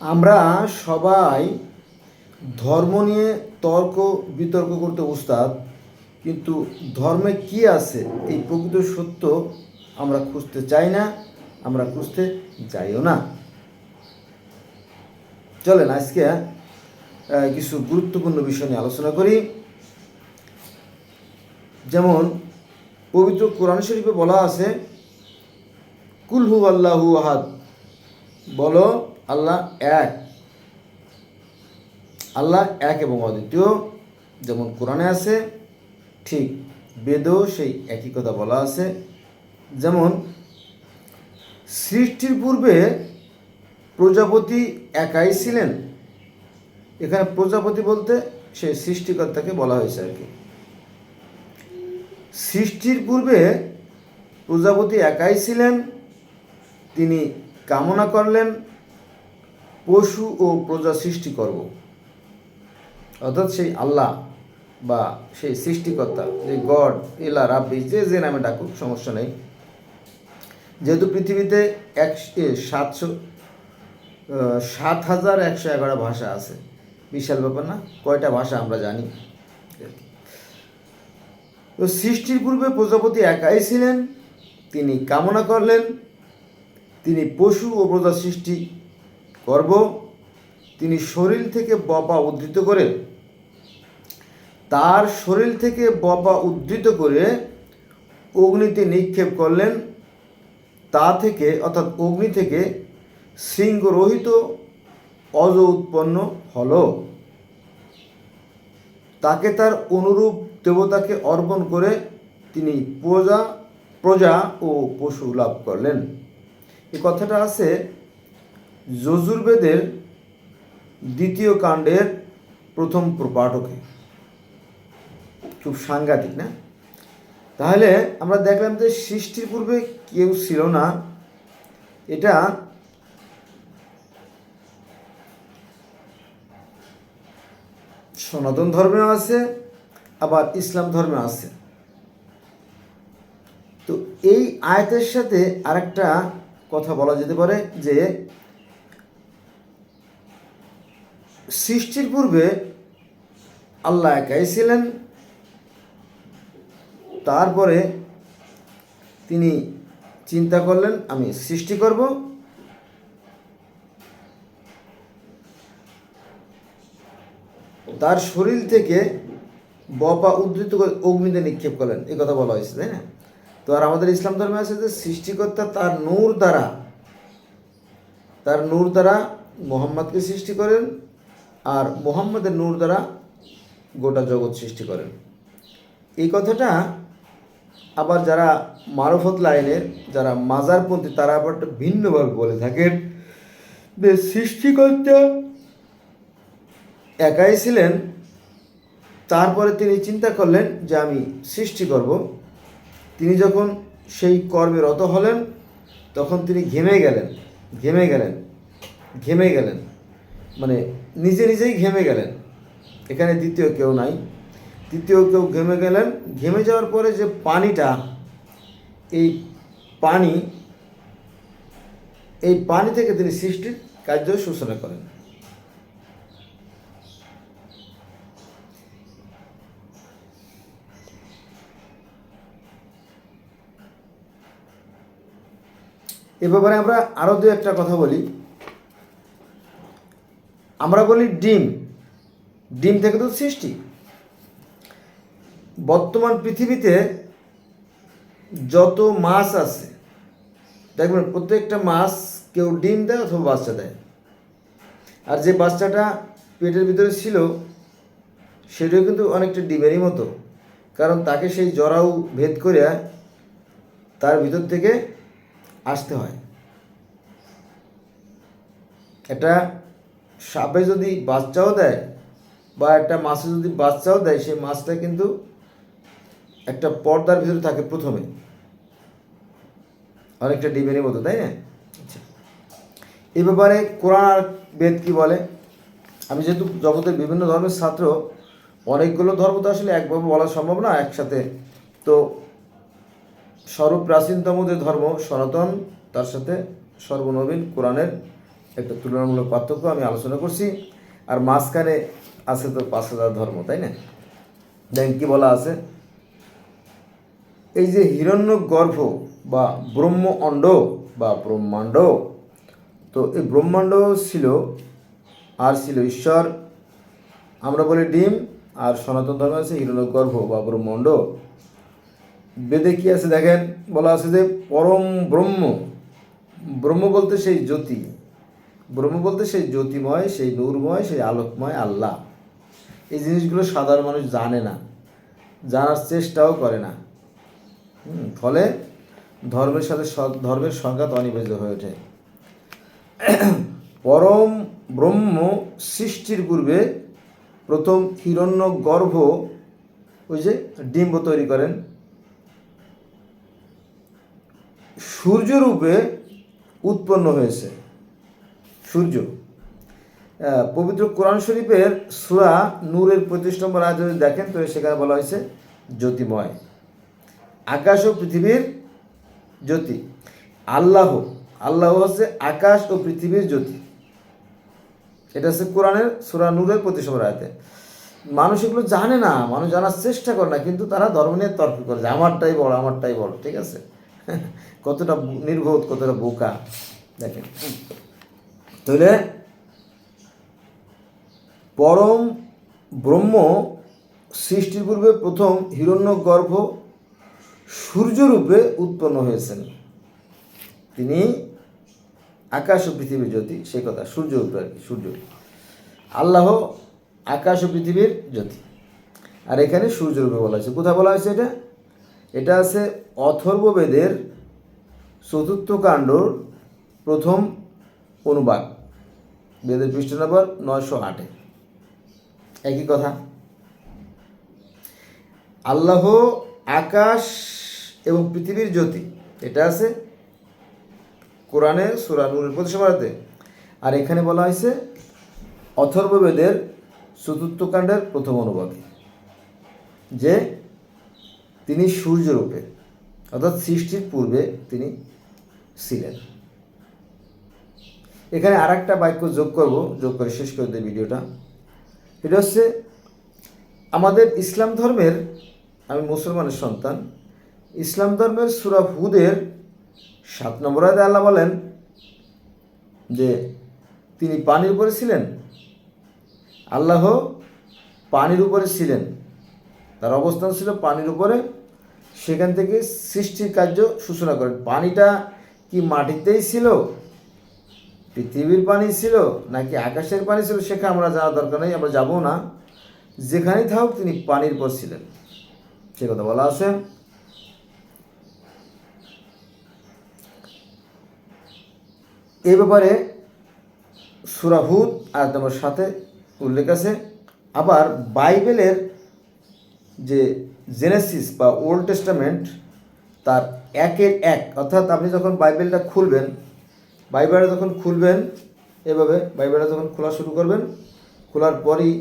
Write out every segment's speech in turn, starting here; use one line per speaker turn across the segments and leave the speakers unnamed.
আমরা সবাই ধর্ম নিয়ে তর্ক, বিতর্ক করতে উস্তাদ, কিন্তু ধর্মে কি আছে, এই প্রকৃত সত্য আমরা খুঁজতে চাই না, আমরা খুঁজতে যাইও না। চলেন আজকে কিছু গুরুত্বপূর্ণ বিষয় নিয়ে আলোচনা করি। যেমন, পবিত্র কোরআন শরীফে বলা আছে কুলহু আল্লাহু আহাদ বলো আল্লাহ এক। আল্লাহ এক এবং অদ্বিতীয় যেমন কোরআনে আছে, ঠিক বেদেও সেই একই কথা বলা আছে। যেমন, সৃষ্টির পূর্বে প্রজাপতি একাই ছিলেন। এখানে প্রজাপতি বলতে সে সৃষ্টিকর্তাকে বলা হয়েছে আর কি। সৃষ্টির পূর্বে প্রজাপতি একাই ছিলেন, তিনি কামনা করলেন পশু ও প্রজা সৃষ্টি করব। অর্থাৎ সেই আল্লাহ বা সেই সৃষ্টিকর্তা, যে গড, এলা, রাব্বি, যে যে নামে ডাকুক, সমস্যা নেই। যেহেতু পৃথিবীতে এক সাতশো সাত হাজার একশো এগারো ভাষা আছে, বিশাল ব্যাপার না, কয়টা ভাষা আমরা জানি? তো সৃষ্টির পূর্বে প্রজাপতি একাই ছিলেন, তিনি কামনা করলেন, তিনি পশু ও প্রজা সৃষ্টি করব তিনি শরীর থেকে বপা উদ্ধৃত করে, তার শরীর থেকে বপা উদ্ধৃত করে অগ্নিতে নিক্ষেপ করলেন। তা থেকে, অর্থাৎ অগ্নি থেকে শৃঙ্গরহিত অজ উৎপন্ন হল। তাকে তার অনুরূপ দেবতাকে অর্পণ করে তিনি প্রজা প্রজা ও পশু লাভ করলেন। এই কথাটা আছে যজুর্বেদের দ্বিতীয় কাণ্ডের প্রথম প্রপাঠকে খুব সাংঘাতিক, না? তাহলে আমরা দেখলাম যে সৃষ্টির পূর্বে কেউ ছিল না। এটা সনাতন ধর্মেও আছে, আবার ইসলাম ধর্মে আছে। তো এই আয়তের সাথে আরেকটা কথা বলা যেতে পারে যে সৃষ্টির পূর্বে আল্লাহ একাই ছিলেন। তারপরে তিনি চিন্তা করলেন, আমি সৃষ্টি করব। তার শরীর থেকে বপা উদ্ধৃত করে অগ্নিতে নিক্ষেপ করলেন। এই কথা বলা হয়েছে, তাই না? তো আর আমাদের ইসলাম ধর্মে আছে যে সৃষ্টিকর্তা তার নূর দ্বারা, তার নূর দ্বারা মোহাম্মদকে সৃষ্টি করেন আর মোহাম্মদের নূর দ্বারা গোটা জগৎ সৃষ্টি করেন। এই কথাটা আবার যারা মারফত লাইনের, যারা মাজারপন্থী, তারা আবার ভিন্নভাবে বলে থাকেন যে সৃষ্টিকর্তা একাই ছিলেন, তারপরে তিনি চিন্তা করলেন যে আমি সৃষ্টি করব। তিনি যখন সেই কর্মে রত হলেন, তখন তিনি ঘেমে গেলেন ঘেমে গেলেন ঘেমে গেলেন। মানে নিজে নিজেই ঘেমে গেলেন। এখানে দ্বিতীয় কেউ নাই। তৃতীয় কেউ ঘেমে গেলেন। ঘেমে যাওয়ার পরে যে পানিটা, এই পানি এই পানি থেকে তিনি সৃষ্টির কার্য সূচনা করেন। এ ব্যাপারে আমরা আরও দু একটা কথা বলি। আমরা বলি ডিম। ডিম থেকে তো সৃষ্টি। বর্তমান পৃথিবীতে যত মাছ আছে, দেখবেন প্রত্যেকটা মাছ কেউ ডিম দেয় অথবা বাচ্চা দেয়। আর যে বাচ্চাটা পেটের ভিতরে ছিল, সেটাও কিন্তু অনেকটা ডিমেরই মতো। কারণ তাকে সেই জরাউ ভেদ করে তার ভিতর থেকে আসতে হয়। একটা সাপে যদি বাচ্চাও দেয় বা একটা মাছে যদি বাচ্চাও দেয় সেই মাছটা কিন্তু একটা পর্দার ভিতরে থাকে প্রথমে। অনেকটা ডিমের মতো তাই না? আচ্ছা। এই ব্যাপারে কোরআন আর বেদ কি বলে? আমি যেহেতু জগতের বিভিন্ন ধর্মের ছাত্র অনেকগুলো ধর্ম তো আসলে একভাবে বলা সম্ভব না একসাথে। তো সর্বপ্রাচীনতম যে ধর্ম সনাতন তার সাথে সর্বনবীন কোরআনের একটা তুলনামূলক পার্থক্য আমি আলোচনা করছি। আর মাঝখানে আছে তো পাঁচ হাজার ধর্ম, তাই না? দেখেন কি বলা আছে? এই যে হিরণ্য গর্ভ বা ব্রহ্ম অণ্ড বা ব্রহ্মাণ্ড, তো এই ব্রহ্মাণ্ড ছিল, আর ছিল ঈশ্বর। আমরা বলি ডিম, আর সনাতন ধর্ম আছে হিরণ্য গর্ভ বা ব্রহ্মাণ্ড। বেদে কি আছে দেখেন? বলা আছে যে পরম ব্রহ্ম ব্রহ্ম বলতে সেই জ্যোতি। ব্রহ্ম বলতে সেই জ্যোতিময়, সেই নূরময়, সেই আলোকময় আল্লাহ। এই জিনিসগুলো সাধারণ মানুষ জানে না। জানার চেষ্টাও করে না। ফলে ধর্মের সাথে ধর্মের সংঘাত অনিবার্য হয়ে ওঠে। পরম ব্রহ্ম সৃষ্টির পূর্বে প্রথম হিরণ্য গর্ভ, ওই যে ডিম্ব তৈরি করেন। সূর্যরূপে উৎপন্ন হয়েছে। সূর্য। পবিত্র কোরআন শরীফের সুরা নূরের পঁয়ত্রিশ নম্বর আয় যদি দেখেন তো সেখানে বলা হয়েছে জ্যোতিময়। আকাশ ও পৃথিবীর জ্যোতি। আল্লাহ আল্লাহ হচ্ছে আকাশ ও পৃথিবীর জ্যোতি। এটা হচ্ছে কোরআনের সুরা নূরের পঁয়ত্রিশ নম্বর আয়তে। মানুষ এগুলো জানে না, মানুষ জানার চেষ্টা করে না, কিন্তু তারা ধর্ম নিয়ে তর্ক করে যে, আমারটাই বড় আমারটাই বড় ঠিক আছে? কতটা নির্বোধ, কতটা বোকা। দেখেন। তাহলে পরম ব্রহ্ম সৃষ্টির পূর্বে প্রথম হিরণ্য গর্ভ সূর্যরূপে উৎপন্ন হয়েছেন। তিনি আকাশ ও পৃথিবীর জ্যোতি সে কথা, সূর্যরূপে আর কি সূর্য আল্লাহ আকাশ ও পৃথিবীর জ্যোতি। আর এখানে সূর্যরূপে বলা হয়েছে। কোথায় বলা হয়েছে এটা? এটা আছে অথর্ববেদের চতুর্থ কাণ্ডর প্রথম অনুবাদ। বেদের পৃষ্ঠ নম্বর নয়শো আটে। একই কথা। আল্লাহ আকাশ এবং পৃথিবীর জ্যোতি, এটা আছে কোরআনে সুরানুরের প্রতি সমারাতে আর এখানে বলা হয়েছে অথর্ববেদের চতুর্থ কাণ্ডের প্রথম অনুবাদে, যে তিনি সূর্যরূপে, অর্থাৎ সৃষ্টির পূর্বে তিনি ছিলেন। এখানে আর একটা বাক্য যোগ করব, যোগ করে শেষ করে দেয় ভিডিওটা। এটা হচ্ছে, আমাদের ইসলাম ধর্মের, আমি মুসলমানের সন্তান, ইসলাম ধর্মের সুরা হুদের সাত নম্বর আয়াতে আল্লাহ বলেন যে, তিনি পানির উপরে ছিলেন, আল্লাহ পানির উপরে ছিলেন। তার অবস্থান ছিল পানির উপরে। সেখান থেকে সৃষ্টির কার্য সূচনা করেন। পানিটা কি মাটিতেই ছিল? পৃথিবীর পানি ছিল নাকি আকাশের পানি ছিল সেখানে আমরা জানার দরকার নেই, আমরা যাব না। যেখানেই থাকুক তিনি পানির পর ছিলেন। সে কথা বলা আছে। এ ব্যাপারে সুরাহুদ আর তোমার সাথে উল্লেখ আছে। আবার বাইবেলের যে জেনেসিস বা ওল্ড টেস্টামেন্ট, তার একের এক, অর্থাৎ আপনি যখন বাইবেলটা খুলবেন বাইবেলটা যখন খুলবেন, এভাবে বাইবেলটা যখন খোলা শুরু করবেন, খোলার পরই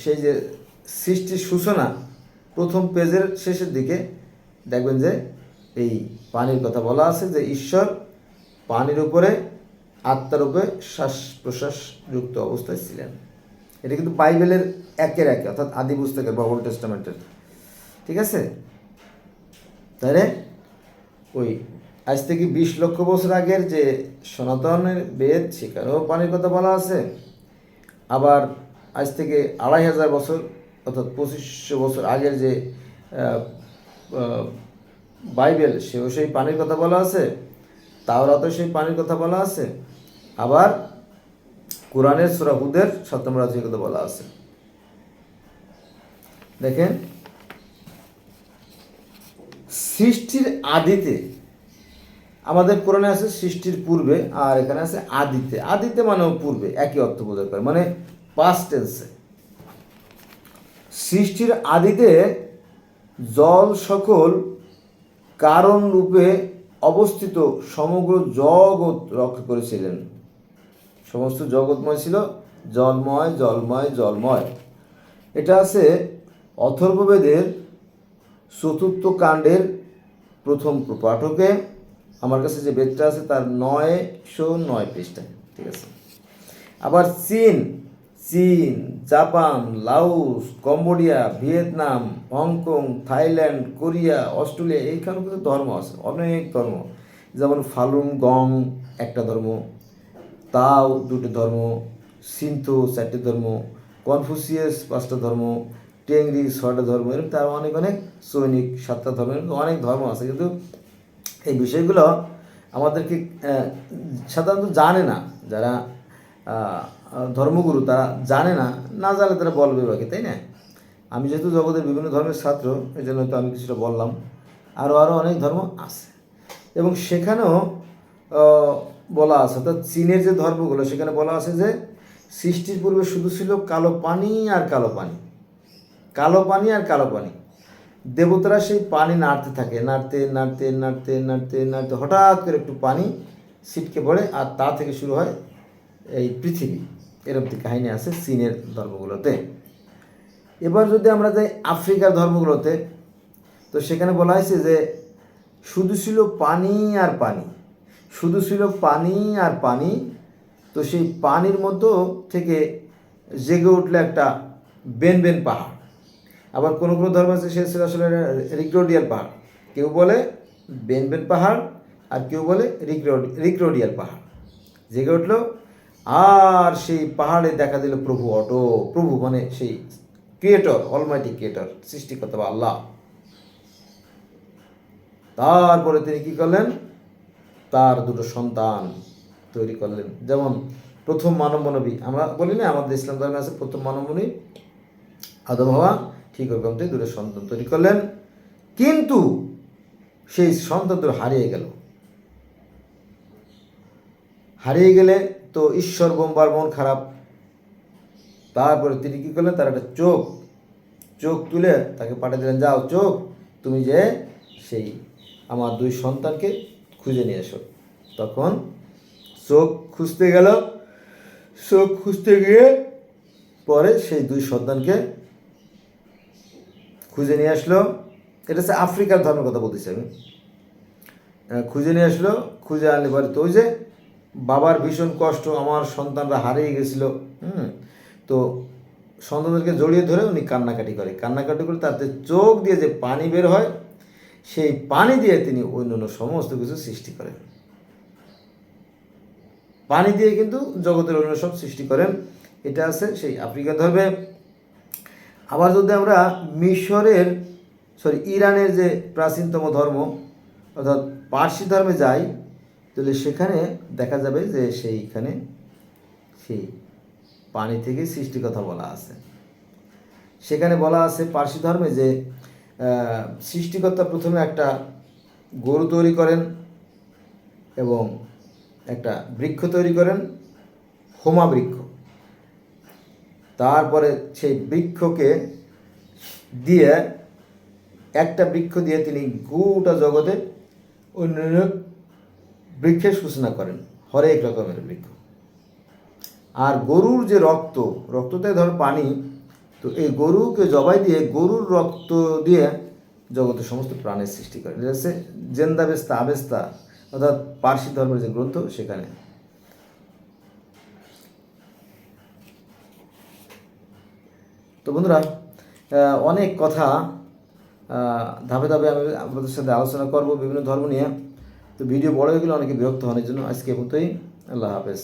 সেই যে সৃষ্টির সূচনা, প্রথম পেজের শেষের দিকে দেখবেন যে এই পানির কথা বলা আছে যে ঈশ্বর পানির উপরে আত্মার উপরে শ্বাস প্রশ্বাস যুক্ত অবস্থায় ছিলেন। এটা কিন্তু বাইবেলের একের একে, অর্থাৎ আদি পুস্তকের বা ওল্ড টেস্টামেন্টের। ঠিক আছে? তাহলে ওই আজ থেকে বিশ লক্ষ বছর আগের যে সনাতনের বেদ, সেখানেও পানির কথা বলা আছে। আবার আজ থেকে আড়াই হাজার বছর, অর্থাৎ পঁচিশশো বছর আগের যে বাইবেল, সেও সেই পানির কথা বলা আছে। তাওরাতেও সেই পানির কথা বলা আছে। আবার কোরআনের সুরা হুদের সাত নম্বর আয়াতের কথা বলা আছে। দেখেন, সৃষ্টির আদিতে আমাদের কোরআনে আছে সৃষ্টির পূর্বে আর এখানে আছে আদিতে। আদিতে মানেও পূর্বে, একই অর্থ বোঝাতে করে মানে পাস্ট টেন্সে সৃষ্টির আদিতে জল সকল কারণ রূপে অবস্থিত, সমগ্র জগৎ রক্ষা করেছিলেন। সমস্ত জগৎময় ছিল, জলময় জলময় জলময়। এটা আছে অথর্ববেদের চতুর্থ কাণ্ডের প্রথম পাঠকে আমার কাছে যে বেদটা আছে তার নয়শো নয় পৃষ্ঠায় ঠিক আছে? আবার চীন চীন, Japan Laos Cambodia, Vietnam, Hong Kong, Thailand, Korea, Australia এইখানে কিন্তু ধর্ম আছে, অনেক ধর্ম। যেমন ফালুন, গং, একটা ধর্ম, তাও দুটো ধর্ম সিন্থো চারটে ধর্ম, কনফুসিয়াস, পাঁচটা ধর্ম, টেংরি, ছয়টা ধর্ম, এরকম তার অনেক অনেক সৈনিক, সাতটা ধর্ম, এরকম অনেক ধর্ম আছে। কিন্তু এই বিষয়গুলো আমাদেরকে সাধারণত জানে না যারা ধর্মগুরু তারা জানে না না জানলে তারা বলবে বাকি তাই না? আমি যেহেতু জগতের বিভিন্ন ধর্মের ছাত্র, এই জন্য তো আমি কিছুটা বললাম। আরও আরও অনেক ধর্ম আছে। এবং সেখানেও বলা আছে, অর্থাৎ চীনের যে ধর্মগুলো, সেখানে বলা আছে যে সৃষ্টির পূর্বে শুধু ছিল কালো পানি আর কালো পানি। কালো পানি আর কালো পানি। দেবতারা সেই পানি নাড়তে থাকে, নাড়তে নাড়তে নাড়তে নাড়তে নাড়তে, হঠাৎ করে একটু পানি ছিটকে পড়ে আর তা থেকে শুরু হয় এই পৃথিবী। এরকম একটি কাহিনী আছে চীনের ধর্মগুলোতে। এবার যদি আমরা যাই আফ্রিকার ধর্মগুলোতে, তো সেখানে বলা হয়েছে যে শুধু ছিল পানি আর পানি, শুধু ছিল পানি আর পানি, তো সেই পানির মতো থেকে জেগে উঠল একটা বেন বেন পাহাড়। আবার কোনো কোনো ধর্ম আছে, সে ছিল আসলে রিক্রোডিয়াল পাহাড়। কেউ বলে বেন বেন পাহাড় আর কেউ বলে রিক্রোড, রিক্রোডিয়াল পাহাড়। জেগে উঠল, আর সেই পাহাড়ে দেখা দিল প্রভু অটো। প্রভু মানে সেই ক্রিয়েটর, অলমাইটি ক্রিয়েটর, সৃষ্টিকর্তা বা আল্লাহ। তারপরে তিনি কি করলেন? তার দুটো সন্তান তৈরি করলেন। যেমন প্রথম মানব মানবী, আমরা বলি না আমাদের ইসলাম ধর্মে আছে প্রথম মানবনী আদম, হওয়া ঠিক ওরকম থেকে দুটো সন্তান তৈরি করলেন। কিন্তু সেই সন্তান তো হারিয়ে গেল। হারিয়ে গেলে তো ঈশ্বর বোমবার মন খারাপ। তারপরে তিনি কী করলেন? তার একটা চোখ চোখ তুলে তাকে পাঠিয়ে দিলেন, যাও চোখ, তুমি যে সেই আমার দুই সন্তানকে খুঁজে নিয়ে এসো। তখন চোখ খুঁজতে গেল। চোখ খুঁজতে গিয়ে পরে সেই দুই সন্তানকে খুঁজে নিয়ে আসলো, এটা হচ্ছে আফ্রিকার ধর্মের কথা বলতেছি আমি। খুঁজে নিয়ে আসলো, খুঁজে আনলে পরে তো ওই যে বাবার ভীষণ কষ্ট, আমার সন্তানরা হারিয়ে গেছিল, হুম? তো সন্তানদেরকে জড়িয়ে ধরে উনি কান্নাকাটি করে। কান্নাকাটি করে তাতে চোখ দিয়ে যে পানি বের হয়, সেই পানি দিয়ে তিনি অন্যান্য সমস্ত কিছু সৃষ্টি করেন। পানি দিয়ে কিন্তু জগতের অন্য সব সৃষ্টি করেন। এটা আছে সেই আফ্রিকা ধর্মে। আবার যদি আমরা মিশরের সরি ইরানের যে প্রাচীনতম ধর্ম, অর্থাৎ পার্সি ধর্মে যাই, তাহলে সেখানে দেখা যাবে যে সেইখানে সেই পানি থেকে সৃষ্টির কথা বলা আছে। সেখানে বলা আছে পার্সি ধর্মে যে সৃষ্টিকর্তা প্রথমে একটা গরু তৈরি করেন এবং একটা বৃক্ষ তৈরি করেন, হোমা বৃক্ষ। তারপরে সেই বৃক্ষকে দিয়ে একটা বৃক্ষ দিয়ে তিনি গোটা জগতে অন্যান্য বৃক্ষের সূচনা করেন, হরেক রকমের বৃক্ষ। আর গরুর যে রক্ত, রক্ততে ধর পানি, তো এই গরুকে জবাই দিয়ে গরুর রক্ত দিয়ে জগতের সমস্ত প্রাণের সৃষ্টি হচ্ছে জেন্দাবেস্তা, আবেস্তা, অর্থাৎ পার্সি ধর্মের যে গ্রন্থ, সেখানে তো বন্ধুরা অনেক কথা ধাপে ধাপে আমি আপনাদের সাথে আলোচনা করব বিভিন্ন ধর্ম নিয়ে। তো ভিডিও বড় হয়ে গেলে অনেকে বিরক্ত হওয়ার জন্য আজকে মতোই আল্লাহ হাফেজ।